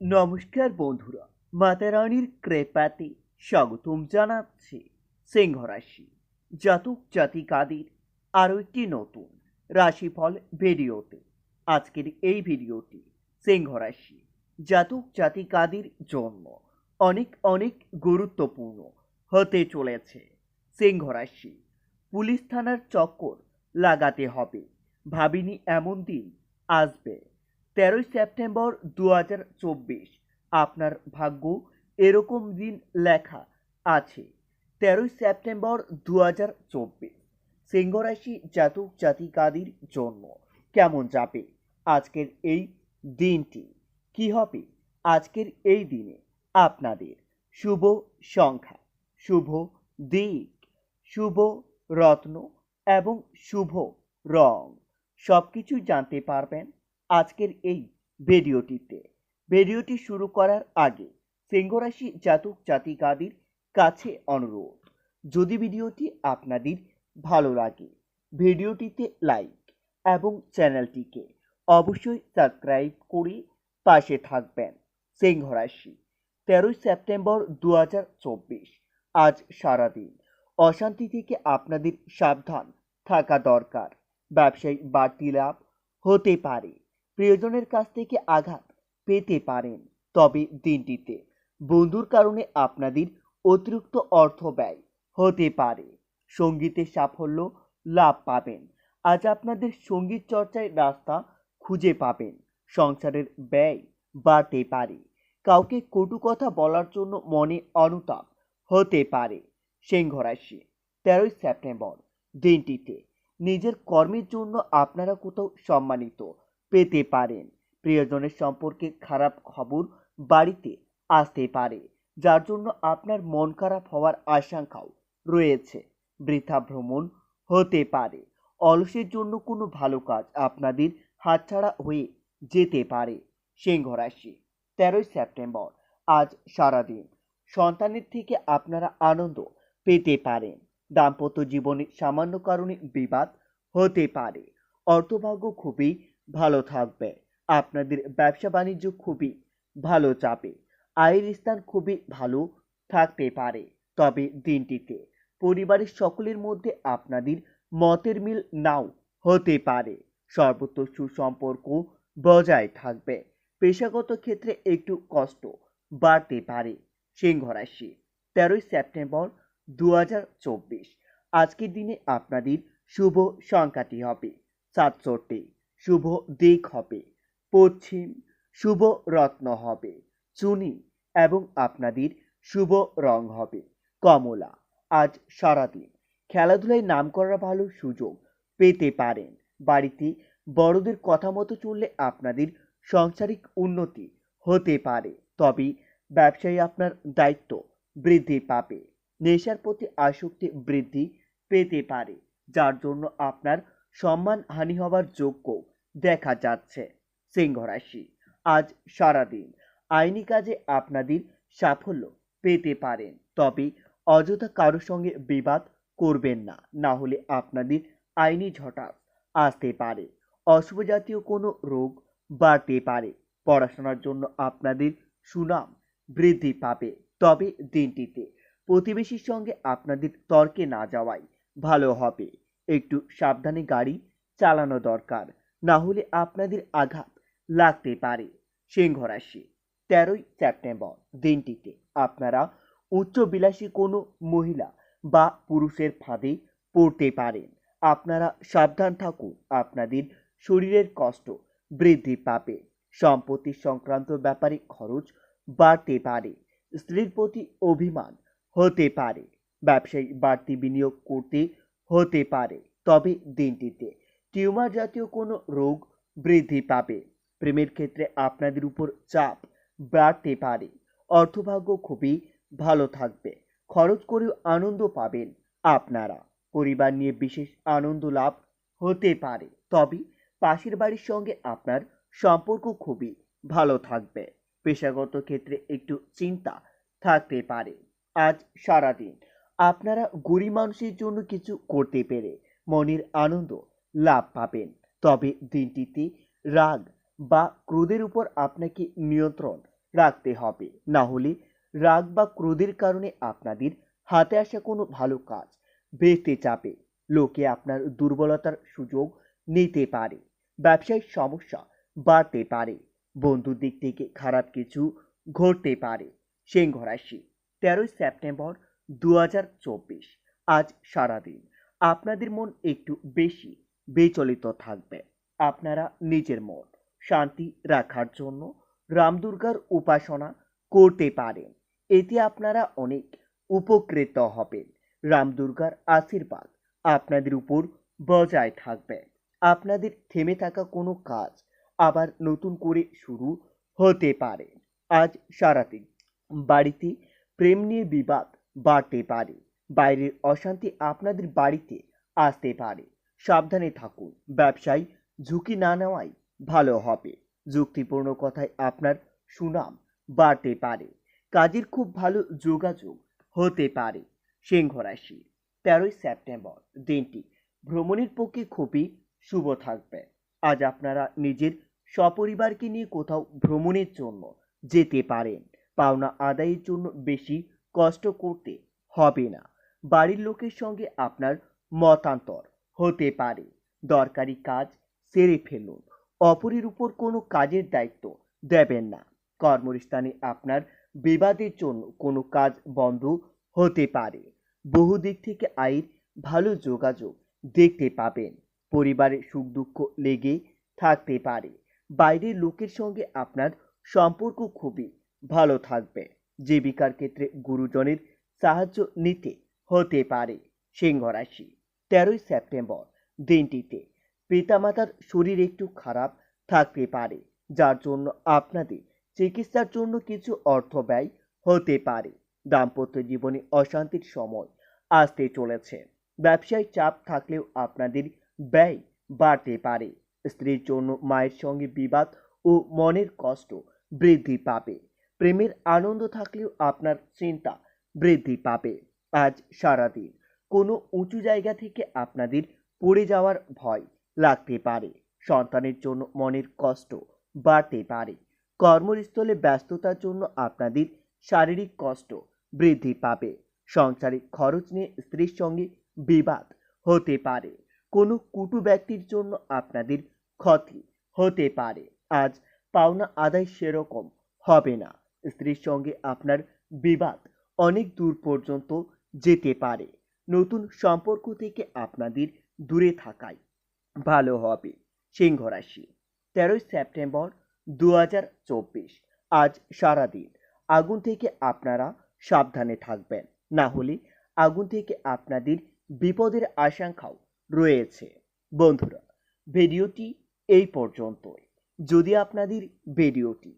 নমস্কার বন্ধুরা মাতা রানীর কৃপাতে স্বাগতম জানাচ্ছে সিংহ রাশি জাতক জাতিকাদের আরও একটি নতুন রাশিফল ভিডিওতে। আজকের এই ভিডিওটি সিংহ রাশি জাতক জাতিকাদের জন্য অনেক অনেক গুরুত্বপূর্ণ হতে চলেছে। সিংহ রাশি পুলিশ থানার চক্কর লাগাতে হবে। ভাবিনি এমন দিন আসবে। তেরোই সেপ্টেম্বর দু হাজার চব্বিশ। আপনার ভাগ্য এরকম দিন লেখা আছে। তেরোই সেপ্টেম্বর দু হাজার চব্বিশ সিংহরাশি জাতক জাতিকাদের জন্য কেমন যাবে? আজকের এই দিনটি কি হবে? আজকের এই দিনে আপনাদের শুভ সংখ্যা, শুভ দিক, শুভ রত্ন এবং শুভ রং সব কিছু জানতে পারবেন আজকের এই ভিডিওটিতে। ভিডিওটি শুরু করার আগে সিংহরাশি জাতক জাতিকাদের কাছে অনুরোধ, যদি ভিডিওটি আপনাদের ভালো লাগে, ভিডিওটিতে লাইক এবং চ্যানেলটিকে অবশ্যই সাবস্ক্রাইব করে পাশে থাকবেন সিংহরাশি। তেরোই সেপ্টেম্বর দু হাজার চব্বিশ, আজ সারাদিন অশান্তি থেকে আপনাদের সাবধান থাকা দরকার। ব্যবসায়িক বাড়তি লাভ হতে পারে। প্রিয়জনের কাছ থেকে আঘাত পেতে পারেন। তবে দিনটিতে বন্ধুর কারণে আপনাদের অতিরিক্ত অর্থ ব্যয় হতে পারে। সঙ্গীতে সাফল্য লাভ পাবেন। আজ আপনাদের সংগীত চর্চায় রাস্তা খুঁজে পাবেন। সংসারের ব্যয় বাড়তে পারে। কাউকে কটু কথা বলার জন্য মনে অনুতাপ হতে পারে। সিংহ রাশি, তেরোই সেপ্টেম্বর। দিনটিতে নিজের কর্মের জন্য আপনারা কোথাও সম্মানিত পেতে পারেন। প্রিয়জনের সম্পর্কে খারাপ খবর বাড়িতে আসতে পারে, যার জন্য আপনার মন খারাপ হওয়ার আশঙ্কাও রয়েছে। বৃথা ভ্রমণ হতে পারে। অলসের জন্য কোনো ভালো কাজ আপনাদের হাতছাড়া হয়ে যেতে পারে। সিংহ রাশি, তেরোই সেপ্টেম্বর, আজ সারাদিন। সন্তানের থেকে আপনারা আনন্দ পেতে পারেন। দাম্পত্য জীবনে সামান্য কারণে বিবাদ হতে পারে। অর্থভাগ্য খুবই ভালো থাকবে। আপনাদের ব্যবসা বাণিজ্য খুবই ভালো চাপে। আয়ের স্থান খুবই ভালো থাকতে পারে। তবে দিনটিতে পরিবারের সকলের মধ্যে আপনাদের মতের মিল নাও হতে পারে। সর্বত্র সুসম্পর্ক বজায় থাকবে। পেশাগত ক্ষেত্রে একটু কষ্ট বাড়তে পারে। সিংহ রাশি, তেরোই সেপ্টেম্বর দু হাজার চব্বিশ। আজকের দিনে আপনাদের শুভ সংখ্যাটি হবে সাতষট্টি। শুভ দিক হবে। পশ্চিম, শুভ রত্ন হবে। চুনি এবং আপনাদের শুভ রং হবে। কমলা, আজ সারাদিন খেলাধুলায় নাম করা ভালো সুযোগ পেতে পারেন। বাড়িতে বড়দের কথা মতো চললে আপনাদের সাংসারিক উন্নতি হতে পারে। তবে ব্যবসায়ী আপনার দায়িত্ব বৃদ্ধি পাবে। নেশার প্রতি আসক্তি বৃদ্ধি পেতে পারে, যার জন্য আপনার সম্মান হানি হবার যোগ্য দেখা যাচ্ছে। সিংহ রাশি, আজ সারাদিন আইনি কাজে আপনাদের সাফল্য পেতে পারেন, তবে অযথা কারোর সঙ্গে বিবাদ করবেন না না হলে আপনাদের আইনি ঝটাস আসতে পারে, অশুভ জাতীয় কোনো রোগ বাড়তে পারে, পড়াশোনার জন্য আপনাদের সুনাম বৃদ্ধি পাবে, তবে দিনটিতে প্রতিবেশীর সঙ্গে আপনাদের তর্কে না যাওয়াই ভালো হবে। একটু সাবধানে গাড়ি চালানো দরকার। না হলে আপনাদের আঘাত লাগতে পারে। সিংহ রাশি তেরোই সেপ্টেম্বর দিনটিতে আপনারা উচ্চবিলাসী কোনো মহিলা বা পুরুষের ফাঁদে পড়তে পারেন। আপনারা সাবধান থাকুন, আপনাদের শরীরের কষ্ট বৃদ্ধি পাবে। সম্পত্তি সংক্রান্ত ব্যাপারে খরচ বাড়তে পারে। স্ত্রীর প্রতি অভিমান হতে পারে। ব্যবসায়ী বাড়তি বিনিয়োগ করতে হতে পারে। তবে দিনটিতে টিউমার জাতীয় কোনো রোগ বৃদ্ধি পাবে। প্রেমের ক্ষেত্রে আপনাদের উপর চাপ বাড়তে পারে। অর্থভাগ্য খুবই ভালো থাকবে। খরচ করেও আনন্দ পাবেন আপনারা। পরিবার নিয়ে বিশেষ আনন্দ লাভ হতে পারে। তবে পাশের বাড়ির সঙ্গে আপনার সম্পর্ক খুবই ভালো থাকবে। পেশাগত ক্ষেত্রে একটু চিন্তা থাকতে পারে। আজ সারাদিন আপনারা গরিব মানুষের জন্য কিছু করতে পেরে মনের আনন্দ লাভ পাবেন। তবে দিনটিতে রাগ বা ক্রোধের উপর আপনাকে নিয়ন্ত্রণ রাখতে হবে। না হলে রাগ বা ক্রোধের কারণে আপনাদের হাতে আসা কোনো ভালো কাজ বেঁচতে চাপে। লোকে আপনার দুর্বলতার সুযোগ নিতে পারে। ব্যবসায়িক সমস্যা বাড়তে পারে। বন্ধুর দিক থেকে খারাপ কিছু ঘটতে পারে। সিংহ রাশি, তেরোই সেপ্টেম্বর দু হাজার চব্বিশ। আজ সারাদিন আপনাদের মন একটু বেশি বিচলিত থাকবে। আপনারা নিজের মন শান্তি রাখার জন্য রামদুর্গার উপাসনা করতে পারেন। এতে আপনারা অনেক উপকৃত হবেন। রামদুর্গার আশীর্বাদ আপনাদের উপর বজায় থাকবে। আপনাদের থেমে থাকা কোনো কাজ আবার নতুন করে শুরু হতে পারে। আজ সারাদিন বাড়িতে প্রেম নিয়ে বিবাদ বাড়তে পারে। বাইরের অশান্তি আপনাদের বাড়িতে আসতে পারে। সাবধানে থাকুন। ব্যবসায় ঝুঁকি না নেওয়াই ভালো হবে। যুক্তিপূর্ণ কথায় আপনার সুনাম বাড়তে পারে। কাজের খুব ভালো যোগাযোগ হতে পারে। সিংহ রাশি, তেরোই সেপ্টেম্বর দিনটি ভ্রমণের পক্ষে খুবই শুভ থাকবে। আজ আপনারা নিজের সপরিবারকে নিয়ে কোথাও ভ্রমণের জন্য যেতে পারেন। পাওনা আদায়ের জন্য বেশি কষ্ট করতে হবে না। বাড়ির লোকের সঙ্গে আপনার মতান্তর হতে পারে। দরকারি কাজ সেরে ফেলুন। অপরের উপর কোনো কাজের দায়িত্ব দেবেন না। কর্মস্থানে আপনার বিবাদের জন্য কোনো কাজ বন্ধ হতে পারে। বহু দিক থেকে আয়ের ভালো যোগাযোগ দেখতে পাবেন। পরিবারের সুখ দুঃখ লেগে থাকতে পারে। বাইরের লোকের সঙ্গে আপনার সম্পর্ক খুবই ভালো থাকবে। জীবিকার ক্ষেত্রে গুরুজনের সাহায্য নিতে হতে পারে। সিংহ রাশি, তেরোই সেপ্টেম্বর দিনটিতে পিতামাতার শরীর একটু খারাপ থাকতে পারে, যার জন্য আপনাদের চিকিৎসার জন্য কিছু অর্থ ব্যয় হতে পারে। দাম্পত্য জীবনে অশান্তির সময় আসতে চলেছে। ব্যবসায়িক চাপ থাকলেও আপনাদের ব্যয় বাড়তে পারে। স্ত্রীর জন্য মায়ের সঙ্গে বিবাদ ও মনের কষ্ট বৃদ্ধি পাবে। প্রেমের আনন্দ থাকলেও আপনার চিন্তা বৃদ্ধি পাবে। আজ সারাদিন কোনো উঁচু জায়গা থেকে আপনাদের পড়ে যাওয়ার ভয় লাগতে পারে। সন্তানের জন্য মনের কষ্ট বাড়তে পারে। কর্মস্থলে ব্যস্ততার জন্য আপনাদের শারীরিক কষ্ট বৃদ্ধি পাবে। সংসারিক খরচ নিয়ে স্ত্রীর সঙ্গে বিবাদ হতে পারে। কোনো কুটু ব্যক্তির জন্য আপনাদের ক্ষতি হতে পারে। আজ পাওনা আদায় সেরকম হবে না। স্ত্রীর সঙ্গে আপনার বিবাদ অনেক দূর পর্যন্ত যেতে পারে। নতুন সম্পর্ক থেকে আপনাদের দূরে থাকাই ভালো হবে। সিংহ রাশি, তেরোই সেপ্টেম্বর দু হাজার চব্বিশ। আজ সারাদিন আগুন থেকে আপনারা সাবধানে থাকবেন। না হলে আগুন থেকে আপনাদের বিপদের আশঙ্কাও রয়েছে। বন্ধুরা, ভিডিওটি এই পর্যন্তই। যদি আপনাদের ভিডিওটি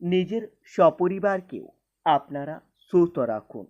নিজের সপরিবারকেও আপনারা সুস্থ রাখুন।